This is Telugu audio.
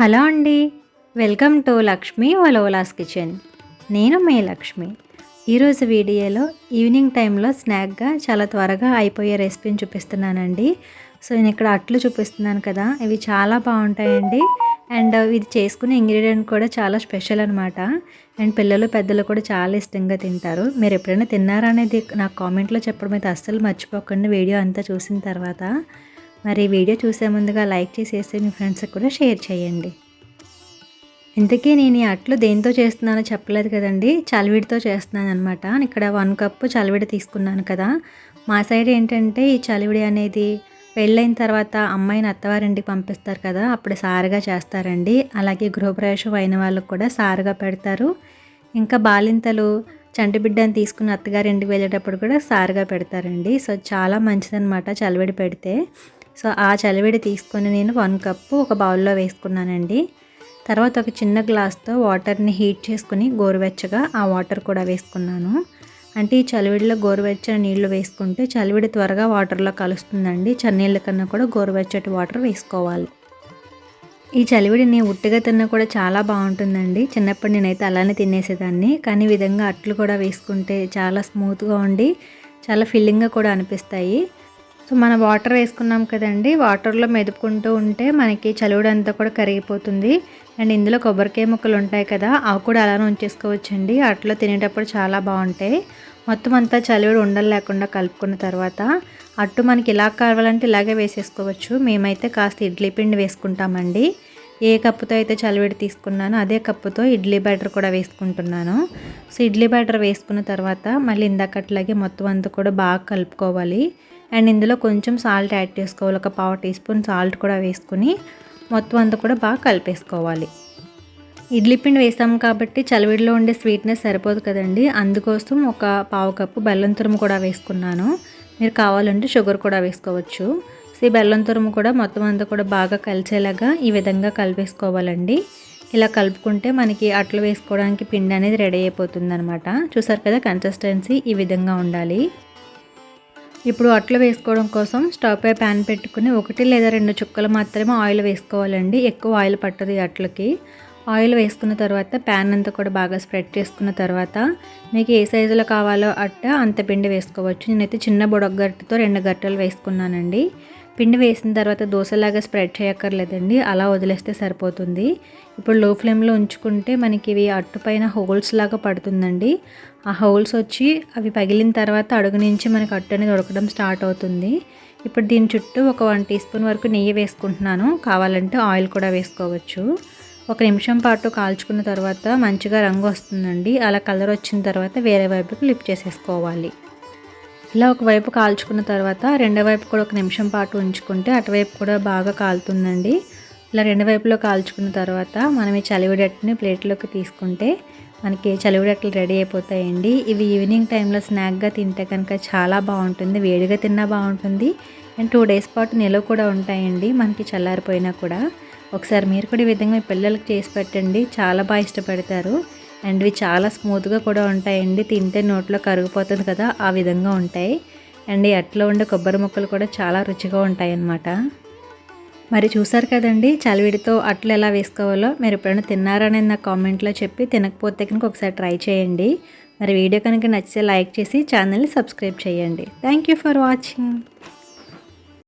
హలో అండి. వెల్కమ్ టు లక్ష్మి వలోలాస్ కిచెన్. నేను మీ లక్ష్మి. ఈరోజు వీడియోలో ఈవినింగ్ టైంలో స్నాక్గా చాలా త్వరగా అయిపోయే రెసిపీని చూపిస్తున్నానండి. సో నేను ఇక్కడ అట్లు చూపిస్తున్నాను కదా ఇవి చాలా బాగుంటాయండి. అండ్ ఇది చేసుకునే ఇంగ్రీడియంట్ కూడా చాలా స్పెషల్ అనమాట అండ్ పిల్లలు పెద్దలు కూడా చాలా ఇష్టంగా తింటారు. మీరు ఎప్పుడైనా తిన్నారా అనేది నాకు కామెంట్లో చెప్పడం అయితే అస్సలు మర్చిపోకండి. వీడియో అంతా చూసిన తర్వాత మరి వీడియో చూసే ముందుగా లైక్ చేసేసి మీ ఫ్రెండ్స్కి కూడా షేర్ చేయండి. ఇంతకీ నేను ఈ అట్లు దేంతో చేస్తున్నానో చెప్పలేదు కదండి. చలివిడితో చేస్తున్నాను అనమాట ఇక్కడ వన్ కప్పు చలివిడి తీసుకున్నాను కదా. మా సైడ్ ఏంటంటే ఈ చలివిడి అనేది పెళ్ళైన తర్వాత అమ్మాయిని అత్తవారింటికి పంపిస్తారు కదా. అప్పుడు సారుగా చేస్తారండి. అలాగే గృహప్రవేశం అయిన వాళ్ళకు కూడా సారుగా పెడతారు. ఇంకా బాలింతలు చంటిబిడ్డని తీసుకుని అత్తగారింటికి వెళ్ళేటప్పుడు కూడా సారుగా పెడతారండి. సో చాలా మంచిదనమాట చలివిడి పెడితే. సో ఆ చలివిడి తీసుకొని నేను వన్ కప్పు ఒక బౌల్లో వేసుకున్నానండి. తర్వాత ఒక చిన్న గ్లాస్తో వాటర్ని హీట్ చేసుకుని గోరువెచ్చగా ఆ వాటర్ కూడా వేసుకున్నాను. అంటే ఈ చలివిడిలో గోరువెచ్చని నీళ్ళు వేసుకుంటే చలివిడి త్వరగా వాటర్లో కలుస్తుందండి. చన్నీళ్ళ కన్నా కూడా గోరువెచ్చటి వాటర్ వేసుకోవాలి. ఈ చలివిడిని ఉట్టిగా తిన్నా కూడా చాలా బాగుంటుందండి. చిన్నప్పుడు నేనైతే అలానే తినేసేదాన్ని. కానీ విధంగా అట్లు కూడా వేసుకుంటే చాలా స్మూత్గా ఉండి చాలా ఫిల్లింగ్గా కూడా అనిపిస్తాయి. సో మనం వాటర్ వేసుకున్నాం కదండి. వాటర్లో మెదుపుకుంటూ ఉంటే మనకి చలువుడు అంతా కూడా కరిగిపోతుంది. అండ్ ఇందులో కొబ్బరికాయ ముక్కలు ఉంటాయి కదా అవి కూడా అలానే ఉంచేసుకోవచ్చండి. అట్లా తినేటప్పుడు చాలా బాగుంటాయి. మొత్తం అంతా చలివిడి ఉండలు లేకుండా కలుపుకున్న తర్వాత అట్టు మనకి ఇలా కావాలంటే ఇలాగే వేసేసుకోవచ్చు. మేమైతే కాస్త ఇడ్లీ పిండి వేసుకుంటామండి. ఏ కప్పుతో అయితే చలివిడి తీసుకున్నానో అదే కప్పుతో ఇడ్లీ బ్యాటర్ కూడా వేసుకుంటున్నాను. సో ఇడ్లీ బ్యాటర్ వేసుకున్న తర్వాత మళ్ళీ ఇందాకట్లాగే మొత్తం అంతా కూడా బాగా కలుపుకోవాలి. అండ్ ఇందులో కొంచెం సాల్ట్ యాడ్ చేసుకోవాలి. ఒక పావు టీ స్పూన్ సాల్ట్ కూడా వేసుకుని మొత్తం అంతా కూడా బాగా కలిపేసుకోవాలి. ఇడ్లీ పిండి వేసాము కాబట్టి చలివిడిలో ఉండే స్వీట్నెస్ సరిపోదు కదండి. అందుకోసం ఒక పావు కప్పు బెల్లం తురుము కూడా వేసుకున్నాను. మీరు కావాలంటే షుగర్ కూడా వేసుకోవచ్చు. సో ఈ బెల్లం తురుము కూడా మొత్తం అంతా కూడా బాగా కలిసేలాగా ఈ విధంగా కలిపేసుకోవాలండి. ఇలా కలుపుకుంటే మనకి అట్లు వేసుకోవడానికి పిండి అనేది రెడీ అయిపోతుంది అనమాట చూసారు కదా కన్సిస్టెన్సీ ఈ విధంగా ఉండాలి. ఇప్పుడు అట్లు వేసుకోవడం కోసం స్టవ్ పై ప్యాన్ పెట్టుకుని ఒకటి లేదా రెండు చుక్కలు మాత్రమే ఆయిల్ వేసుకోవాలండి. ఎక్కువ ఆయిల్ పట్టదు ఈ అట్లకి. ఆయిల్ వేసుకున్న తర్వాత ప్యాన్ అంతా కూడా బాగా స్ప్రెడ్ చేసుకున్న తర్వాత మీకు ఏ సైజులో కావాలో అట్ట అంత పిండి వేసుకోవచ్చు. నేనైతే చిన్న బుడగట్టుతో రెండు గట్టలు వేసుకున్నానండి. పిండి వేసిన తర్వాత దోశలాగా స్ప్రెడ్ చేయక్కర్లేదండి. అలా వదిలేస్తే సరిపోతుంది. ఇప్పుడు లో ఫ్లేమ్లో ఉంచుకుంటే మనకి ఇవి అట్టుపైన హోల్స్ లాగా పడుతుందండి. ఆ హోల్స్ వచ్చి అవి పగిలిన తర్వాత అడుగు నుంచి మనకి అట్టు అనేది ఉడకడం స్టార్ట్ అవుతుంది. ఇప్పుడు దీని చుట్టూ ఒక వన్ టీ స్పూన్ వరకు నెయ్యి వేసుకుంటున్నాను. కావాలంటే ఆయిల్ కూడా వేసుకోవచ్చు. ఒక నిమిషం పాటు కాల్చుకున్న తర్వాత మంచిగా రంగు వస్తుందండి. అలా కలర్ వచ్చిన తర్వాత వేరే వైపుకి లిప్ చేసేసుకోవాలి. ఇలా ఒకవైపు కాల్చుకున్న తర్వాత రెండో వైపు కూడా ఒక నిమిషం పాటు ఉంచుకుంటే అటువైపు కూడా బాగా కాలుతుందండి. ఇలా రెండు వైపులో కాల్చుకున్న తర్వాత మనం ఈ చలివిడట్టుని ప్లేట్లోకి తీసుకుంటే మనకి చలివిడట్లు రెడీ అయిపోతాయండి. ఇవి ఈవినింగ్ టైంలో స్నాక్గా తింటే కనుక చాలా బాగుంటుంది వేడిగా తిన్నా బాగుంటుంది. అండ్ టూ డేస్ పాటు నిలవ కూడా ఉంటాయండి మనకి చల్లారిపోయినా కూడా. ఒకసారి మీరు కూడా ఈ విధంగా పిల్లలకి చేసి పెట్టండి చాలా బాగా ఇష్టపడతారు. అండ్ ఇవి చాలా స్మూత్గా కూడా ఉంటాయండి. తింటే నోట్లో కరిగిపోతుంది కదా ఆ విధంగా ఉంటాయి. అండ్ అట్లా ఉండే కొబ్బరి ముక్కలు కూడా చాలా రుచిగా ఉంటాయి అన్నమాట మరి చూసారు కదండి చలివిడితో అట్లు ఎలా వేసుకోవాలో? మీరు ఎప్పుడైనా తిన్నారనేది నా కామెంట్లో చెప్పి తినకపోతే కనుక ఒకసారి ట్రై చేయండి. మరి వీడియో కనుక నచ్చితే లైక్ చేసి ఛానల్ని సబ్స్క్రైబ్ చేయండి. Thank you for watching.